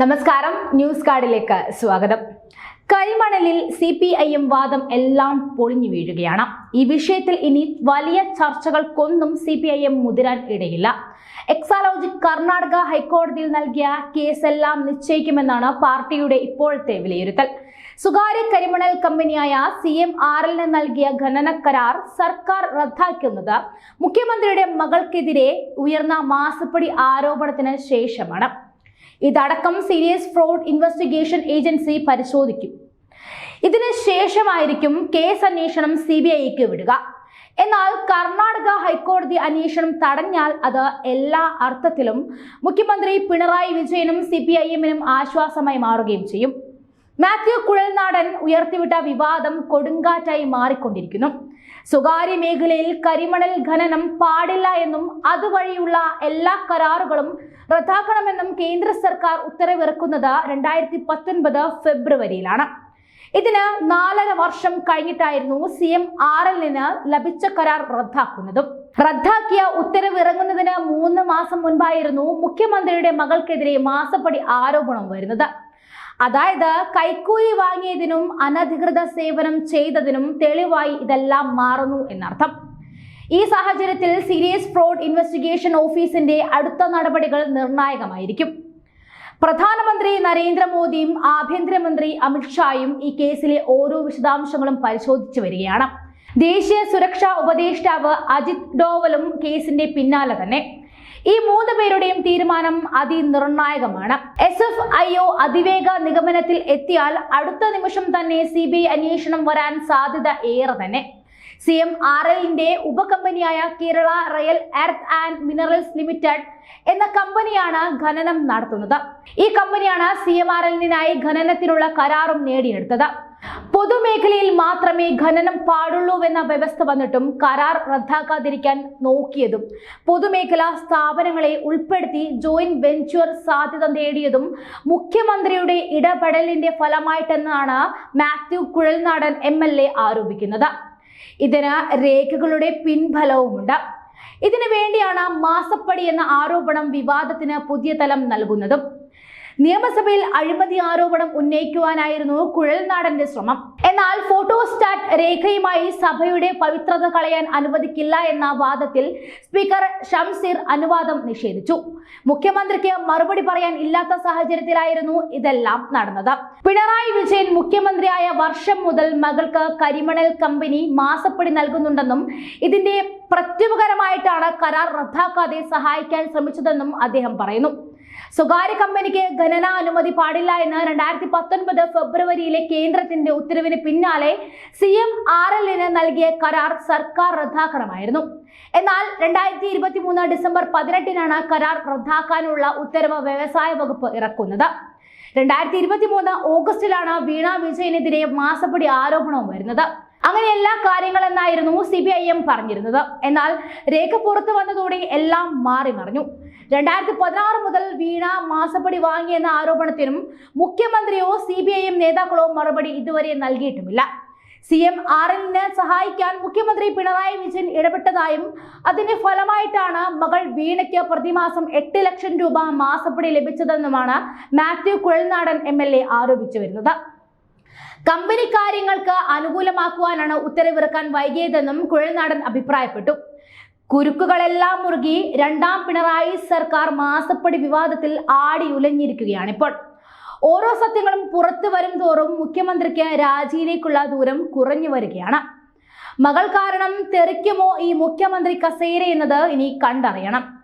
നമസ്കാരം ന്യൂസ് കാർഡിലേക്ക് സ്വാഗതം. കരിമണലിൽ സി പി ഐ എം വാദം എല്ലാം പൊളിഞ്ഞു വീഴുകയാണ്. ഈ വിഷയത്തിൽ ഇനി വലിയ ചർച്ചകൾക്കൊന്നും സി പി ഐ എം മുതിരാൻ ഇടയില്ല. എക്സാലോജി കർണാടക ഹൈക്കോടതിയിൽ നൽകിയ കേസെല്ലാം നിശ്ചയിക്കുമെന്നാണ് പാർട്ടിയുടെ ഇപ്പോഴത്തെ വിലയിരുത്തൽ. സ്വകാര്യ കരിമണൽ കമ്പനിയായ സി എം ആറിന് നൽകിയ ഖനന കരാർ സർക്കാർ റദ്ദാക്കുന്നത് മുഖ്യമന്ത്രിയുടെ മകൾക്കെതിരെ ഉയർന്ന മാസപ്പടി ആരോപണത്തിന് ശേഷമാണ്. ഇതടക്കം സീരിയസ് ഫ്രോഡ് ഇൻവെസ്റ്റിഗേഷൻ ഏജൻസി പരിശോധിക്കും. ഇതിന് ശേഷമായിരിക്കും കേസ് അന്വേഷണം സി ബി ഐക്ക് വിടുക. എന്നാൽ കർണാടക ഹൈക്കോടതി അന്വേഷണം തടഞ്ഞാൽ അത് എല്ലാ അർത്ഥത്തിലും മുഖ്യമന്ത്രി പിണറായി വിജയനും സി പി ഐ എമ്മിനും ആശ്വാസമായി മാറുകയും ചെയ്യും. മാത്യു കുഴൽനാടൻ ഉയർത്തിവിട്ട വിവാദം കൊടുങ്കാറ്റായി മാറിക്കൊണ്ടിരിക്കുന്നു. സ്വകാര്യ മേഖലയിൽ കരിമണൽ ഖനനം പാടില്ല എന്നും അതുവഴിയുള്ള എല്ലാ കരാറുകളും റദ്ദാക്കണമെന്നും കേന്ദ്ര സർക്കാർ ഉത്തരവിറക്കുന്നത് രണ്ടായിരത്തി പത്തൊൻപത് ഫെബ്രുവരിയിലാണ്. ഇതിന് നാലര വർഷം കഴിഞ്ഞിട്ടായിരുന്നു സി എം ആർ എല്ലിന് ലഭിച്ച കരാർ റദ്ദാക്കുന്നതും. റദ്ദാക്കിയ ഉത്തരവിറങ്ങുന്നതിന് മൂന്ന് മാസം മുൻപായിരുന്നു മുഖ്യമന്ത്രിയുടെ മകൾക്കെതിരെ മാസപ്പടി ആരോപണം വരുന്നത്. അതായത് കൈക്കൂലി വാങ്ങിയതിനും അനധികൃത സേവനം ചെയ്തതിനും തെളിവായി ഇതെല്ലാം മാറുന്നു എന്നർത്ഥം. ഈ സാഹചര്യത്തിൽ സീരിയസ് ഫ്രോഡ് ഇൻവെസ്റ്റിഗേഷൻ ഓഫീസിന്റെ അടുത്ത നടപടികൾ നിർണായകമായിരിക്കും. പ്രധാനമന്ത്രി നരേന്ദ്രമോദിയും ആഭ്യന്തരമന്ത്രി അമിത്ഷായും ഈ കേസിലെ ഓരോ വിശദാംശങ്ങളും പരിശോധിച്ചു വരികയാണ്. ദേശീയ സുരക്ഷാ ഉപദേഷ്ടാവ് അജിത് ഡോവലും കേസിന്റെ പിന്നാലെ തന്നെ. ഈ മൂന്ന് പേരുടെയും തീരുമാനം അതിനിർണായകമാണ്. എസ് എഫ് ഐ ഒ അതിവേഗ നിഗമനത്തിൽ എത്തിയാൽ അടുത്ത നിമിഷം തന്നെ സി ബി ഐ അന്വേഷണം വരാൻ സാധ്യത ഏറെ തന്നെ. സി എം ആർ എല്ലിന്റെ ഉപകമ്പനിയായ Kerala rare earth and minerals limited എന്ന കമ്പനിയാണ് ഖനനം നടത്തുന്നത്. ഈ കമ്പനിയാണ് സി എം ആർ എല്ലിനായി ഖനനത്തിനുള്ള കരാറും നേടിയെടുത്തത്. പൊതുമേഖലയിൽ മാത്രമേ ഖനനം പാടുള്ളൂവെന്ന വ്യവസ്ഥ വന്നിട്ടും കരാർ റദ്ദാക്കാതിരിക്കാൻ നോക്കിയതും പൊതുമേഖലാ സ്ഥാപനങ്ങളെ ഉൾപ്പെടുത്തി ജോയിന്റ് വെഞ്ചർ സാധ്യത നേടിയതും മുഖ്യമന്ത്രിയുടെ ഇടപെടലിന്റെ ഫലമായിട്ടെന്നാണ് മാത്യു കുഴൽനാടൻ എം ആരോപിക്കുന്നത്. ഇതിന് രേഖകളുടെ പിൻഫലവുമുണ്ട് ഇതിനു വേണ്ടിയാണ് മാസപ്പടി എന്ന ആരോപണം വിവാദത്തിന് പുതിയ തലം നൽകുന്നതും. നിയമസഭയിൽ അഴിമതി ആരോപണം ഉന്നയിക്കുവാനായിരുന്നു കുഴൽനാടന്റെ ശ്രമം. എന്നാൽ ഫോട്ടോസ്റ്റാറ്റ് രേഖയുമായി സഭയുടെ പവിത്രത കളയാൻ അനുവദിക്കില്ല എന്ന വാദത്തിൽ സ്പീക്കർ ഷംസീർ അനുവാദം നിഷേധിച്ചു. മുഖ്യമന്ത്രിക്ക് മറുപടി പറയാൻ ഇല്ലാത്ത സാഹചര്യത്തിലായിരുന്നു ഇതെല്ലാം നടന്നത്. പിണറായി വിജയൻ മുഖ്യമന്ത്രിയായ വർഷം മുതൽ മകൾക്ക് കരിമണൽ കമ്പനി മാസപ്പടി നൽകുന്നുണ്ടെന്നും ഇതിന്റെ പ്രത്യുപകരമായിട്ടാണ് കരാർ റദ്ദാക്കാതെ സഹായിക്കാൻ ശ്രമിച്ചതെന്നും അദ്ദേഹം പറയുന്നു. സ്വകാര്യ കമ്പനിക്ക് ഖനന അനുമതി പാടില്ല എന്ന് രണ്ടായിരത്തി പത്തൊൻപത് ഫെബ്രുവരിയിലെ കേന്ദ്രത്തിന്റെ ഉത്തരവിന് പിന്നാലെ സി എം ആർ എല്ലിന് നൽകിയ കരാർ സർക്കാർ റദ്ദാക്കണമായിരുന്നു. എന്നാൽ രണ്ടായിരത്തി ഇരുപത്തി മൂന്ന് ഡിസംബർ പതിനെട്ടിനാണ് കരാർ റദ്ദാക്കാനുള്ള ഉത്തരവ് വ്യവസായ വകുപ്പ് ഇറക്കുന്നത്. രണ്ടായിരത്തി ഇരുപത്തി മൂന്ന് ഓഗസ്റ്റിലാണ് വീണ വിജയനെതിരെ മാസപ്പടി ആരോപണവും വരുന്നത്. അങ്ങനെ എല്ലാ കാര്യങ്ങളെന്നായിരുന്നു സി ബി ഐ എം പറഞ്ഞിരുന്നത്. എന്നാൽ രേഖ പുറത്തു വന്നതോടെ എല്ലാം മാറി മറിഞ്ഞു. രണ്ടായിരത്തി പതിനാറ് മുതൽ വീണ മാസപ്പടി വാങ്ങിയെന്ന ആരോപണത്തിനും മുഖ്യമന്ത്രിയോ സി ബി ഐ എം നേതാക്കളോ മറുപടി ഇതുവരെ നൽകിയിട്ടുമില്ല. സി എം എല്ലിന് സഹായിക്കാൻ മുഖ്യമന്ത്രി പിണറായി വിജയൻ ഇടപെട്ടതായും അതിന്റെ ഫലമായിട്ടാണ് മകൾ വീണയ്ക്ക് പ്രതിമാസം എട്ട് ലക്ഷം രൂപ മാസപ്പടി ലഭിച്ചതെന്നുമാണ് മാത്യു കുഴൽനാടൻ എ ആരോപിച്ചു വരുന്നത്. കമ്പനി കാര്യങ്ങൾക്ക് അനുകൂലമാക്കുവാനാണ് ഉത്തരവിറക്കാൻ വൈകിയതെന്നും കുഴൽനാടൻ അഭിപ്രായപ്പെട്ടു. കുരുക്കുകളെല്ലാം മുറുകി രണ്ടാം പിണറായി സർക്കാർ മാസപ്പടി വിവാദത്തിൽ ആടി ഉലഞ്ഞിരിക്കുകയാണിപ്പോൾ. ഓരോ സത്യങ്ങളും പുറത്തു വരും തോറും മുഖ്യമന്ത്രിക്ക് രാജിയിലേക്കുള്ള ദൂരം കുറഞ്ഞു വരികയാണ്. മകൾ കാരണം തെറിക്കുമോ ഈ മുഖ്യമന്ത്രി കസേര എന്നത് ഇനി കണ്ടറിയണം.